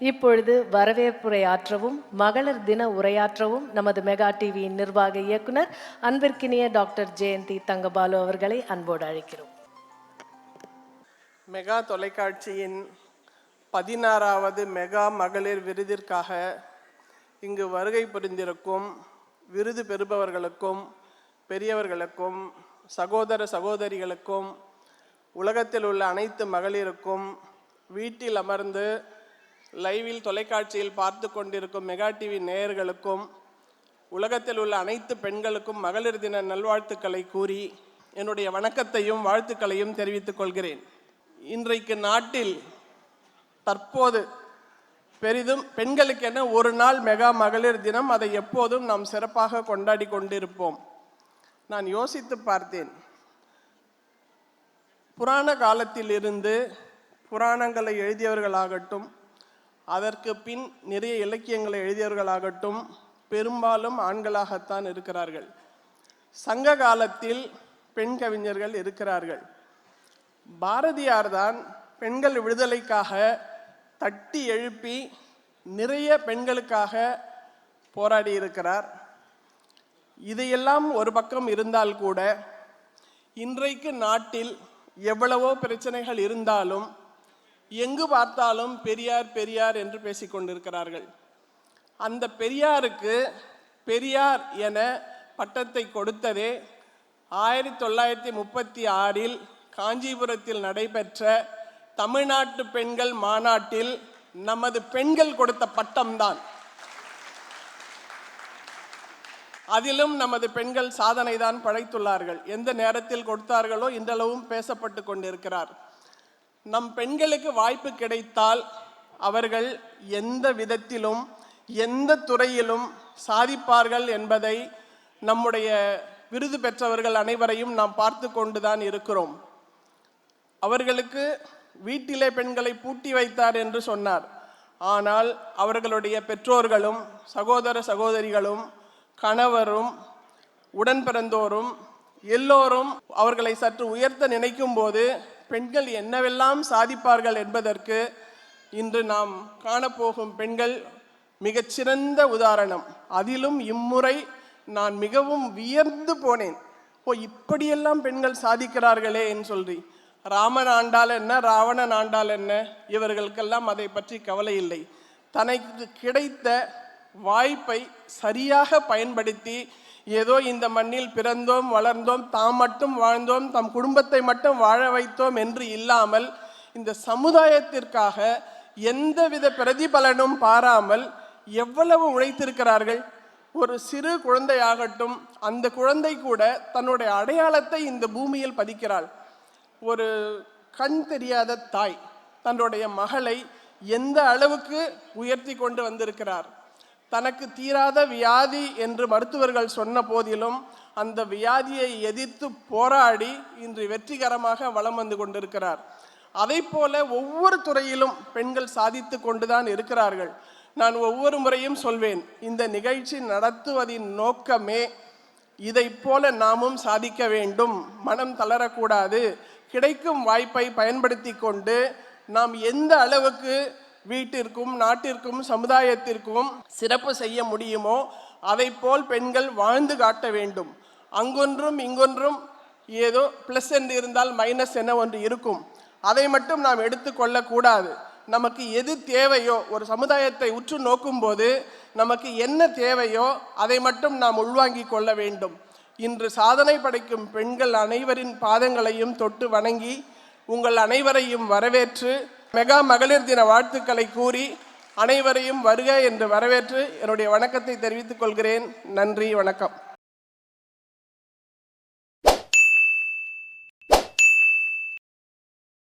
இப்பொழுது வரவேற்புரையாற்றவும் மகளிர் தின உரையாற்றவும் நமது மெகா டிவியின் நிர்வாக இயக்குனர் அன்பிற்கினிய டாக்டர் ஜெயந்தி தங்கபாலு அவர்களை அன்போடு அழைக்கிறோம். மெகா தொலைக்காட்சியின் பதினாறாவது மெகா மகளிர் விருதிற்காக இங்கு வருகை புரிந்திருக்கும் விருது பெறுபவர்களுக்கும் பெரியவர்களுக்கும் சகோதர சகோதரிகளுக்கும் உலகத்தில் உள்ள அனைத்து மகளிருக்கும் வீட்டில் அமர்ந்து லைவில் தொலைக்காட்சியில் பார்த்து கொண்டிருக்கும் மெகா டிவி நேயர்களுக்கும் உலகத்தில் உள்ள அனைத்து பெண்களுக்கும் மகளிர் தின நல்வாழ்த்துக்களை கூறி என்னுடைய வணக்கத்தையும் வாழ்த்துக்களையும் தெரிவித்துக் கொள்கிறேன். இன்றைக்கு நாட்டில் தற்போது பெரிதும் பெண்களுக்கென ஒரு நாள் மெகா மகளிர் தினம். அதை எப்போதும் நாம் சிறப்பாக கொண்டாடி கொண்டிருப்போம். நான் யோசித்து பார்த்தேன். புராண காலத்திலிருந்து புராணங்களை எழுதியவர்களாகட்டும் அதற்கு பின் நிறைய இலக்கியங்களை எழுதியவர்களாகட்டும் பெரும்பாலும் ஆண்களாகத்தான் இருக்கிறார்கள். சங்க காலத்தில் பெண் கவிஞர்கள் இருக்கிறார்கள். பாரதியார் தான் பெண்கள் விடுதலைக்காக தட்டி எழுப்பி நிறைய பெண்களுக்காக போராடி இருக்கிறார். இதையெல்லாம் ஒரு பக்கம் இருந்தால் கூட இன்றைக்கு நாட்டில் எவ்வளவோ பிரச்சனைகள் இருந்தாலும் எங்கு பார்த்தாலும் பெரியார் பெரியார் என்று பேசிக்கொண்டிருக்கிறார்கள் அந்த பெரியாருக்கு பெரியார் என பட்டத்தை கொடுத்ததே ஆயிரத்தி தொள்ளாயிரத்தி முப்பத்தி ஆறில் காஞ்சிபுரத்தில் நடைபெற்ற தமிழ்நாட்டு பெண்கள் மாநாட்டில் நமது பெண்கள் கொடுத்த பட்டம்தான். அதிலும் நமது பெண்கள் சாதனை தான் படைத்துள்ளார்கள். எந்த நேரத்தில் கொடுத்தார்களோ இன்றளவும் பேசப்பட்டு கொண்டிருக்கிறார். நம் பெண்களுக்கு வாய்ப்பு கிடைத்தால் அவர்கள் எந்த விதத்திலும் எந்த துறையிலும் சாதிப்பார்கள் என்பதை நம்முடைய விருது பெற்றவர்கள் அனைவரையும் நாம் பார்த்து கொண்டுதான் இருக்கிறோம். அவர்களுக்கு வீட்டிலே பெண்களை பூட்டி வைத்தார் என்று சொன்னார். ஆனால் அவர்களுடைய பெற்றோர்களும் சகோதர சகோதரிகளும் கணவரும் உடன் பிறந்தோரும் எல்லோரும் அவர்களை சற்று உயர்த்த நினைக்கும் போது பெண்கள் என்னவெல்லாம் சாதிப்பார்கள் என்பதற்கு இன்று நாம் காணப்போகும் பெண்கள் மிகச்சிறந்த உதாரணம். அதிலும் இம்முறை நான் மிகவும் வியர்ந்து போனேன். ஓ இப்படியெல்லாம் பெண்கள் சாதிக்கிறார்களே என்று சொல்லி. ராமன் ஆண்டால் என்ன ராவணன் ஆண்டால் என்ன இவர்களுக்கெல்லாம் அதை பற்றி கவலை இல்லை. தனக்கு கிடைத்த வாய்ப்பை சரியாக பயன்படுத்தி ஏதோ இந்த மண்ணில் பிறந்தோம் வளர்ந்தோம் தாம் மட்டும் வாழ்ந்தோம் தம் குடும்பத்தை மட்டும் வாழ வைத்தோம் என்று இல்லாமல் இந்த சமுதாயத்திற்காக எந்தவித பிரதிபலனும் பாராமல் எவ்வளவு உழைத்திருக்கிறார்கள்? ஒரு சிறு குழந்தையாகட்டும் அந்த குழந்தை கூட தன்னுடைய அடையாளத்தை இந்த பூமியில் பதிக்கிறாள். ஒரு கண் தெரியாத தாய் தன்னுடைய மகளை எந்த அளவுக்கு உயர்த்தி கொண்டு வந்திருக்கிறார்? தனக்கு தீராத வியாதி என்று மருத்துவர்கள் சொன்ன போதிலும் அந்த வியாதியை எதிர்த்து போராடி இன்று வெற்றிகரமாக வலம் வந்து கொண்டிருக்கிறார். அதை போல ஒவ்வொரு துறையிலும் பெண்கள் சாதித்து கொண்டுதான் இருக்கிறார்கள். நான் ஒவ்வொரு முறையும் சொல்வேன் இந்த நிகழ்ச்சி நடத்துவதின் நோக்கமே இதை போல நாமும் சாதிக்க வேண்டும். மனம் தளரக்கூடாது. கிடைக்கும் வாய்ப்பை பயன்படுத்தி கொண்டு நாம் எந்த அளவுக்கு வீட்டிற்கும் நாட்டிற்கும் சமுதாயத்திற்கும் சிறப்பு செய்ய முடியுமோ அதை போல் பெண்கள் வாழ்ந்து காட்ட வேண்டும். அங்கொன்றும் இங்கொன்றும் ஏதோ ப்ளஸ் என்று இருந்தால் மைனஸ் என ஒன்று இருக்கும். அதை மட்டும் நாம் எடுத்துக்கொள்ளக்கூடாது நமக்கு எது தேவையோ ஒரு சமுதாயத்தை உற்று நோக்கும்போது நமக்கு என்ன தேவையோ அதை மட்டும் நாம் உள்வாங்கிக் கொள்ள வேண்டும். இன்று சாதனை படைக்கும் பெண்கள் அனைவரின் பாதங்களையும் தொட்டு வணங்கி உங்கள் அனைவரையும் வரவேற்று மெகா மகளிர் தின வாழ்த்துக்களை கூறி அனைவரையும் வருக என்று வரவேற்று என்னுடைய வணக்கத்தை தெரிவித்துக் கொள்கிறேன். நன்றி வணக்கம்.